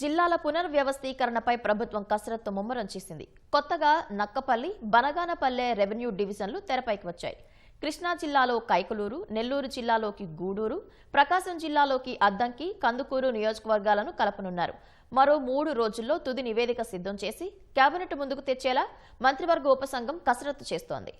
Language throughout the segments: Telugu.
జిల్లాల పునర్వ్యవస్థీకరణపై ప్రభుత్వం కసరత్తు ముమ్మరం చేసింది. కొత్తగా నక్కపల్లి బనగానపల్లె రెవెన్యూ డివిజన్లు తెరపైకి వచ్చాయి. కృష్ణా జిల్లాలో కైకలూరు నెల్లూరు జిల్లాలోకి గూడూరు ప్రకాశం జిల్లాలోకి అద్దంకి కందుకూరు నియోజకవర్గాలను కలపనున్నారు. మరో మూడు రోజుల్లో తుది నివేదిక సిద్ధం చేసి కేబినెట్ ముందుకు తెచ్చేలా మంత్రివర్గ ఉపసంఘం కసరత్తు చేస్తోంది.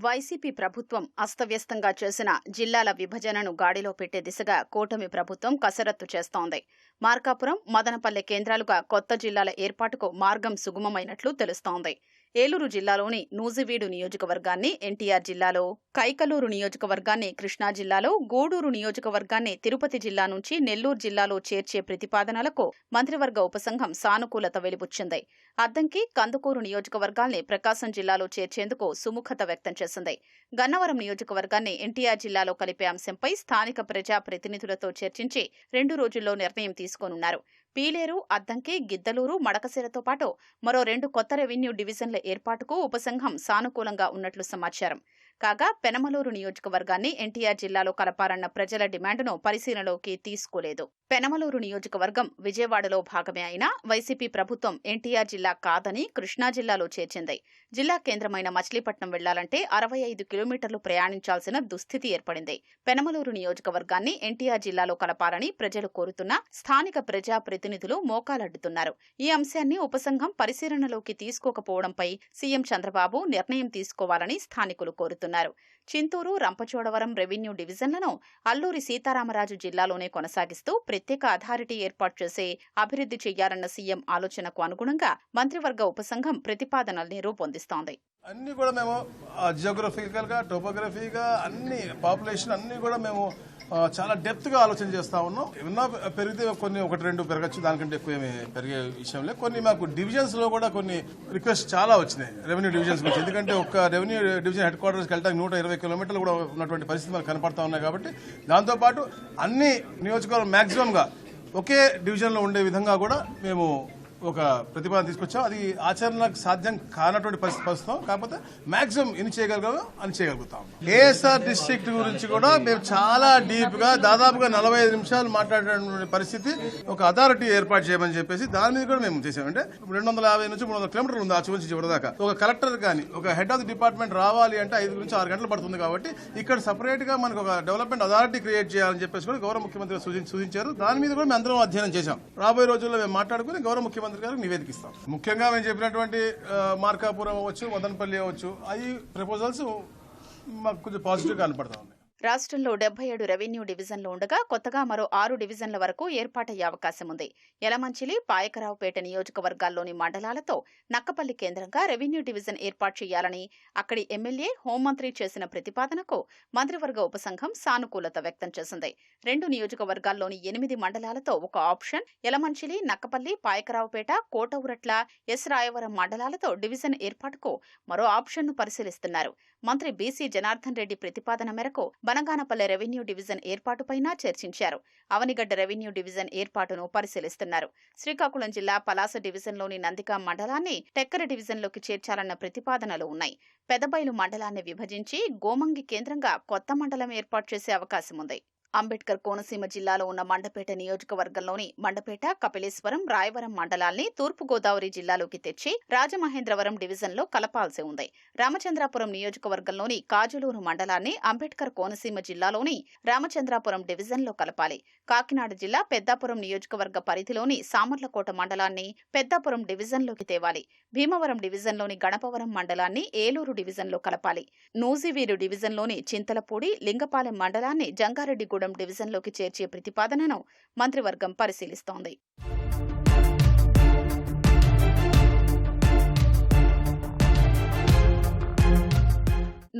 వైసీపీ ప్రభుత్వం అస్తవ్యస్తంగా చేసిన జిల్లాల విభజనను గాడిలో పెట్టే దిశగా కూటమి ప్రభుత్వం కసరత్తు చేస్తోంది. మార్కాపురం మదనపల్లె కేంద్రాలుగా కొత్త జిల్లాల ఏర్పాటుకు మార్గం సుగమమైనట్లు తెలుస్తోంది. ఏలూరు జిల్లాలోని నూజివీడు నియోజకవర్గాన్ని ఎన్టీఆర్ జిల్లాలో కైకలూరు నియోజకవర్గాన్ని కృష్ణా జిల్లాలో గూడూరు నియోజకవర్గాన్ని తిరుపతి జిల్లా నుంచి నెల్లూరు జిల్లాలో చేర్చే ప్రతిపాదనలకు మంత్రివర్గ ఉపసంఘం సానుకూలత వెలిబుచ్చింది. అద్దంకి కందుకూరు నియోజకవర్గాల్ని ప్రకాశం జిల్లాలో చేర్చేందుకు సుముఖత వ్యక్తం చేసింది. గన్నవరం నియోజకవర్గాన్ని ఎన్టీఆర్ జిల్లాలో కలిపే అంశంపై స్థానిక ప్రజా ప్రతినిధులతో చర్చించి రెండు రోజుల్లో నిర్ణయం తీసుకోనున్నారు. పీలేరు అద్దంకి గిద్దలూరు మడకసిరతో పాటు మరో రెండు కొత్త రెవెన్యూ డివిజన్ల ఏర్పాటుకు ఉపసంఘం సానుకూలంగా ఉన్నట్లు సమాచారం. కాగా పెనమలూరు నియోజకవర్గాన్ని ఎన్టీఆర్ జిల్లాలో కలపాలన్న ప్రజల డిమాండ్ను పరిశీలనలోకి తీసుకోలేదు. పెనమలూరు నియోజకవర్గం విజయవాడలో భాగమే అయినా వైసీపీ ప్రభుత్వం ఎన్టీఆర్ జిల్లా కాదని కృష్ణా జిల్లాలో చేర్చింది. జిల్లా కేంద్రమైన మచిలీపట్నం వెళ్ళాలంటే అరవై ఐదు కిలోమీటర్లు ప్రయాణించాల్సిన దుస్థితి ఏర్పడింది. పెనమలూరు నియోజకవర్గాన్ని ఎన్టీఆర్ జిల్లాలో కలపాలని ప్రజలు కోరుతున్నా స్థానిక ప్రజా ప్రతినిధులు మోకాలడ్డుతున్నారు. ఈ అంశాన్ని ఉపసంఘం పరిశీలనలోకి తీసుకోకపోవడంపై సీఎం చంద్రబాబు నిర్ణయం తీసుకోవాలని స్థానికులు కోరుతున్నారు. చింతూరు రంపచోడవరం రెవెన్యూ డివిజన్లను అల్లూరి సీతారామరాజు జిల్లాలోనే కొనసాగిస్తూ ప్రత్యేక అథారిటీ ఏర్పాటు చేసే అభివృద్ధి చేయాలన్న సీఎం ఆలోచనకు అనుగుణంగా మంత్రివర్గ ఉపసంఘం ప్రతిపాదనల్ని రూపొందిస్తోంది. అన్ని కూడా మేము జియోగ్రఫికల్గా టోపోగ్రఫీగా అన్ని పాపులేషన్ అన్ని కూడా మేము చాలా డెప్త్గా ఆలోచన చేస్తా ఉన్నాం. ఏమన్నా పెరిగితే కొన్ని ఒకటి రెండు పెరగచ్చు దానికంటే ఎక్కువ ఏమి పెరిగే విషయం లేదు. కొన్ని మాకు డివిజన్స్లో కూడా కొన్ని రిక్వెస్ట్ చాలా వచ్చినాయి రెవెన్యూ డివిజన్స్ గురించి. ఎందుకంటే ఒక రెవెన్యూ డివిజన్ హెడ్ క్వార్టర్స్కి వెళ్ళడానికి నూట ఇరవై కిలోమీటర్లు కూడా ఉన్నటువంటి పరిస్థితి మనకు కనపడతా ఉన్నాయి కాబట్టి దాంతోపాటు అన్ని నియోజకవర్గం మాక్సిమం గా ఒకే డివిజన్లో ఉండే విధంగా కూడా మేము ఒక ప్రతిపాదన తీసుకొచ్చాం. అది ఆచరణకు సాధ్యం కానటువంటి పరిస్థితి ప్రస్తుతం కాకపోతే మాక్సిమం ఎన్ని చేయగలిగామో అని చేయగలుగుతాం. ఏఎస్ఆర్ డిస్ట్రిక్ట్ గురించి కూడా మేము చాలా డీప్గా దాదాపుగా నలభై ఐదు నిమిషాలు మాట్లాడేటువంటి పరిస్థితి ఒక అథారిటీ ఏర్పాటు చేయమని చెప్పేసి దాని మీద కూడా మేము చేసాం అంటే రెండు వందల యాభై నుంచి మూడు వందల కిలోమీటర్లు ఉంది ఆ చివరి నుంచి చివరి దాకా ఒక కలెక్టర్ కానీ ఒక హెడ్ ఆఫ్ ది డిపార్ట్మెంట్ రావాలి అంటే ఐదు నుంచి ఆరు గంటలు పడుతుంది కాబట్టి ఇక్కడ సపరేట్గా మనకు ఒక డెవలప్మెంట్ అథారిటీ క్రియేట్ చేయాలని చెప్పేసి కూడా గౌరవ ముఖ్యమంత్రి సూచి- సూచించారు. దాని మీద కూడా మేము అందరం అధ్యయనం చేశాం. రాబోయే రోజుల్లో మేము మాట్లాడుకుని గౌరవ ముఖ్యమంత్రి గారికి నివేదిక ఇస్తాం ముఖ్యంగా మేము చెప్పినటువంటి మార్కాపురం అవ్వచ్చు మదనపల్లి అవ్వచ్చు అవి ప్రపోజల్స్ మాకు కొంచెం పాజిటివ్గా కనపడతా ఉన్నాయి. రాష్ట్రంలో డెబ్బై ఏడు రెవెన్యూ డివిజన్లు ఉండగా కొత్తగా మరో ఆరు డివిజన్ల వరకు ఏర్పాటయ్యే అవకాశం ఉంది. యలమంచిలి పాయకరావుపేట నియోజకవర్గాల్లోని మండలాలతో నక్కపల్లి కేంద్రంగా రెవెన్యూ డివిజన్ ఏర్పాటు చేయాలని అక్కడి ఎమ్మెల్యే హోంమంత్రి చేసిన ప్రతిపాదనకు మంత్రివర్గ ఉపసంఘం సానుకూలత వ్యక్తం చేసింది. రెండు నియోజకవర్గాల్లోని ఎనిమిది మండలాలతో ఒక ఆప్షన్ యలమంచిలి నక్కపల్లి పాయకరావుపేట కోటవురట్ల ఎస్ రాయవరం మండలాలతో డివిజన్ ఏర్పాటుకు మరో ఆప్షన్ను పరిశీలిస్తున్నారు. మంత్రి బీసీ జనార్దన్ రెడ్డి ప్రతిపాదన మేరకు బనగానపల్లె రెవెన్యూ డివిజన్ ఏర్పాటుపైన చర్చించారు. అవనిగడ్డ రెవెన్యూ డివిజన్ ఏర్పాటును పరిశీలిస్తున్నారు. శ్రీకాకుళం జిల్లా పలాస డివిజన్లోని నందిగా మండలాన్ని టెక్కర డివిజన్లోకి చేర్చాలన్న ప్రతిపాదనలు ఉన్నాయి. పెదబైలు మండలాన్ని విభజించి గోమంగి కేంద్రంగా కొత్త మండలం ఏర్పాటు చేసే అవకాశం ఉంది అంబేద్కర్ కోనసీమ జిల్లాలో ఉన్న మండపేట నియోజకవర్గంలోని మండపేట కపిలేశ్వరం రాయవరం మండలాల్ని తూర్పుగోదావరి జిల్లాలోకి తెచ్చి రాజమహేంద్రవరం డివిజన్లో కలపాల్సి ఉంది. రామచంద్రాపురం నియోజకవర్గంలోని కాజులూరు మండలాన్ని అంబేద్కర్ కోనసీమ జిల్లాలోని రామచంద్రాపురం డివిజన్లో కలపాలి. కాకినాడ జిల్లా పెద్దాపురం నియోజకవర్గ పరిధిలోని సామర్లకోట మండలాన్ని పెద్దాపురం డివిజన్లోకి తేవాలి. భీమవరం డివిజన్లోని గణపవరం మండలాన్ని ఏలూరు డివిజన్లో కలపాలి. నూజివీరు డివిజన్లోని చింతలపూడి లింగపాలెం మండలాన్ని జంగారెడ్డిగూడెం డివిజన్లోకి చేర్చే ప్రతిపాదనను మంత్రివర్గం పరిశీలిస్తోంది.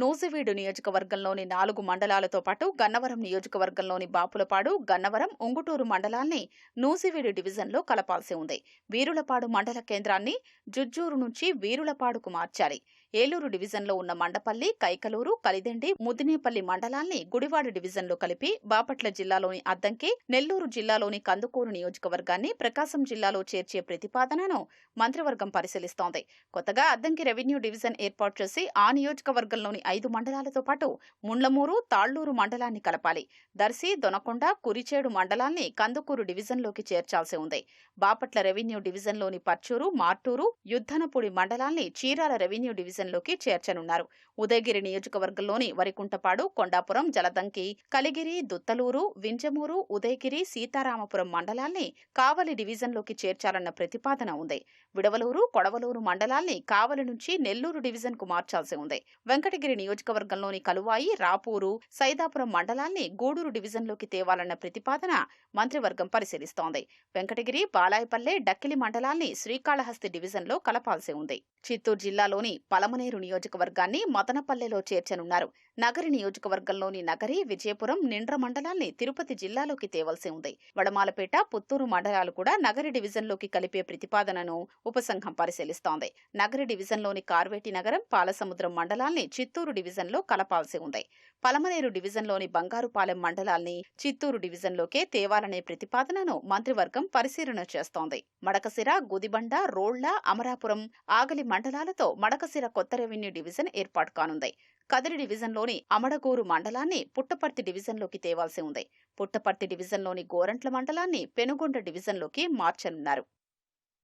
నూజివీడు నియోజకవర్గంలోని నాలుగు మండలాలతో పాటు గన్నవరం నియోజకవర్గంలోని బాపులపాడు గన్నవరం ఉంగుటూరు మండలాల్ని నూజివీడు డివిజన్లో కలపాల్సి ఉంది. వీరులపాడు మండల కేంద్రాన్ని జుజ్జూరు నుంచి వీరులపాడుకు మార్చాలి. ఏలూరు డివిజన్లో ఉన్న మండపల్లి కైకలూరు కలిదెండి ముదినేపల్లి మండలాల్ని గుడివాడ డివిజన్లో కలిపి బాపట్ల జిల్లాలోని అద్దంకి నెల్లూరు జిల్లాలోని కందుకూరు నియోజకవర్గాన్ని ప్రకాశం జిల్లాలో చేర్చే ప్రతిపాదనను మంత్రివర్గం పరిశీలిస్తోంది. కొత్తగా అద్దంకి రెవెన్యూ డివిజన్ ఏర్పాటు చేసి ఆ నియోజకవర్గంలోని ఐదు మండలాలతో పాటు ముండ్లమూరు తాళ్ళూరు మండలాన్ని కలపాలి. దర్శి దొనకొండ కురిచేడు మండలాన్ని కందుకూరు డివిజన్లోకి చేర్చాల్సి ఉంది. బాపట్ల రెవెన్యూ డివిజన్లోని పర్చూరు మార్టూరు యుద్ధనపూడి మండలాల్ని చీరాల రెవెన్యూ డివిజన్ డివిజన్లోకి చేర్చనున్నారు. ఉదయగిరి నియోజకవర్గంలోని వరికుంటపాడు కొండాపురం జలదంకి కలిగిరి దుత్తలూరు వింజమూరు ఉదయగిరి సీతారామపురం మండలాల్ని కావలి డివిజన్లోకి చేర్చాలన్న ప్రతిపాదన ఉంది. విడవలూరు కొడవలూరు మండలాల్ని కావలి నుంచి నెల్లూరు డివిజన్కు మార్చాల్సి ఉంది. వెంకటగిరి నియోజకవర్గంలోని కలువాయి రాపూరు సైదాపురం మండలాల్ని గూడూరు డివిజన్లోకి తేవాలన్న ప్రతిపాదన మంత్రివర్గం పరిశీలిస్తోంది. వెంకటగిరి బాలాయపల్లె డక్కిలి మండలాల్ని శ్రీకాళహస్తి డివిజన్లో కలపాల్సి ఉంది. చిత్తూరు జిల్లాలోని పలమ పలమనేరు నియోజకవర్గాన్ని మదనపల్లెలో చేర్చనున్నారు. నగరి నియోజకవర్గంలోని నగరి విజయపురం నిండ్ర మండలాల్ని తిరుపతి జిల్లాలోకి తేవలసి ఉంది. వడమాలపేట పుత్తూరు మండలాలు కూడా నగరి డివిజన్లోకి కలిపే ప్రతిపాదనను ఉపసంఘం పరిశీలిస్తోంది. నగరి డివిజన్లోని కార్వేటి నగరం పాలసముద్రం మండలాల్ని చిత్తూరు డివిజన్లో కలపాల్సి ఉంది. పలమనేరు డివిజన్లోని బంగారుపాలెం మండలాల్ని చిత్తూరు డివిజన్లోకే తేవాలనే ప్రతిపాదనను మంత్రివర్గం పరిశీలన చేస్తోంది. మడకసిర గుదిబండ రోళ్ళ అమరాపురం ఆగలి మండలాలతో మడకసిర కొత్త రెవెన్యూ డివిజన్ ఏర్పాటు కానుంది. కదిరి డివిజన్లోని అమడగూరు మండలాన్ని పుట్టపర్తి డివిజన్లోకి తేవాల్సి ఉంది. పుట్టపర్తి డివిజన్లోని గోరంట్ల మండలాన్ని పెనుగొండ డివిజన్లోకి మార్చనున్నారు.